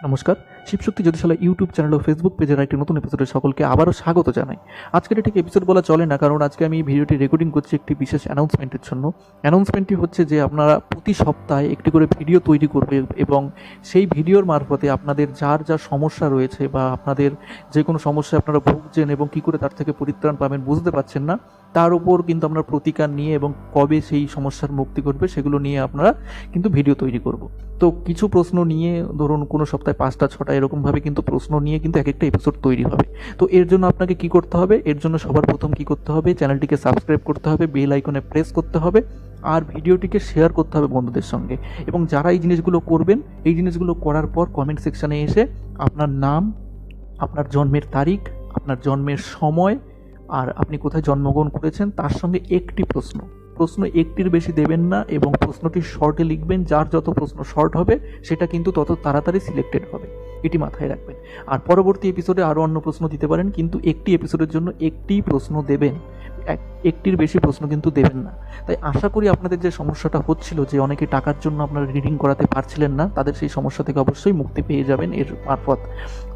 নমস্কার Shivshakti Jyotishala YouTube channel ও Facebook পেজের একটি নতুন এপিসোডে সকলকে আবারও স্বাগত জানাই। আজকের ঠিক এপিসোড বলা চলে না, কারণ আজকে আমি ভিডিওটি রেকর্ডিং করছি একটি বিশেষ অ্যানাউন্সমেন্টের জন্য। অ্যানাউন্সমেন্টটি হচ্ছে যে আপনারা প্রতি সপ্তাহে একটি করে ভিডিও তৈরি করবে এবং সেই ভিডিওর মারফতে আপনাদের যার যা সমস্যা রয়েছে বা আপনাদের যে কোনো সমস্যা আপনারা ভুগছেন এবং কী করে তার থেকে পরিত্রাণ পাবেন বুঝতে পারছেন না, তার উপর কিন্তু আমরা প্রতিকার নিয়ে এবং কবে সেই সমস্যার মুক্তি করবে সেগুলো নিয়ে আপনারা কিন্তু ভিডিও তৈরি করব। তো কিছু প্রশ্ন নিয়ে ধরুন কোনো সপ্তাহে পাঁচটা, ছটা এরকমভাবে কিন্তু প্রশ্ন নিয়ে কিন্তু এক একটা এপিসোড তৈরি হবে। তো এর জন্য আপনাকে কি করতে হবে? এর জন্য সবার প্রথম কি করতে হবে? চ্যানেলটিকে সাবস্ক্রাইব করতে হবে বেল আইকনে প্রেস করতে হবে, আর ভিডিওটিকে শেয়ার করতে হবে বন্ধুদের সঙ্গে। এবং যারা এই জিনিসগুলো করবেন, এই জিনিসগুলো করার পর কমেন্ট সেকশানে এসে আপনার নাম, আপনার জন্মের তারিখ, আপনার জন্মের সময়, আর আপনি কোথায় জন্মগ্রহণ করেছেন, তার সঙ্গে একটি প্রশ্ন। প্রশ্ন একটির বেশি দেবেন না এবং প্রশ্নটি শর্টে লিখবেন, যার যত প্রশ্ন শর্ট হবে, সেটা কিন্তু তত তাড়াতাড়ি সিলেক্টেড হবে। এটি মাথায় রাখবেন। আর পরবর্তী এপিসোডে আরও অন্য প্রশ্ন দিতে পারেন, কিন্তু একটি এপিসোডের জন্য একটি প্রশ্ন দেবেন। এক, একটির বেশি প্রশ্ন কিন্তু দেবেন না। তাই আশা করি আপনাদের যে সমস্যাটা হচ্ছিল, যে অনেকে টাকার জন্য আপনারা রিডিং করাতে পারছিলেন না, তাদের সেই সমস্যা থেকে অবশ্যই মুক্তি পেয়ে যাবেন এর মারফত।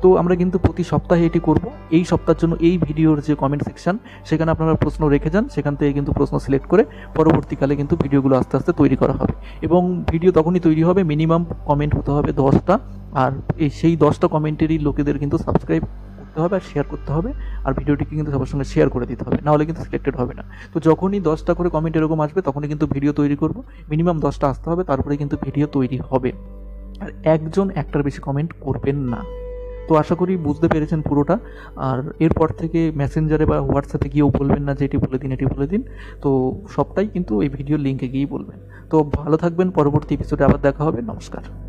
তো আমরা কিন্তু প্রতি সপ্তাহে এটি করব। এই সপ্তাহের জন্য এই ভিডিওর যে কমেন্ট সেকশন সেখানে আপনারা প্রশ্ন রেখে যান, সেখান থেকে কিন্তু প্রশ্ন সিলেক্ট করে পরবর্তীকালে কিন্তু ভিডিওগুলো আস্তে আস্তে তৈরি করা হবে। এবং ভিডিও তখনই তৈরি হবে মিনিমাম কমেন্ট হতে হবে দশটা। আর এই সেই দশটা কমেন্টেরই লোকেদের কিন্তু সাবস্ক্রাইব করতে হবে আর শেয়ার করতে হবে। আর ভিডিওটিকে কিন্তু সবার সঙ্গে শেয়ার করে দিতে হবে, নাহলে কিন্তু সিলেক্টেড হবে না। তো যখনই দশটা করে কমেন্ট এরকম আসবে, তখনই কিন্তু ভিডিও তৈরি করব। মিনিমাম দশটা আসতে হবে, তারপরে কিন্তু ভিডিও তৈরি হবে। আর একজন একটার বেশি কমেন্ট করবেন না। তো আশা করি বুঝতে পেরেছেন পুরোটা। আর এরপর থেকে মেসেঞ্জারে বা হোয়াটসঅ্যাপে গিয়েও বলবেন না যে এটি বলে দিন, এটি বলে দিন। তো সবটাই কিন্তু এই ভিডিও লিঙ্কে গিয়েই বলবেন। তো ভালো থাকবেন, পরবর্তী এপিসোডে আবার দেখা হবে। নমস্কার।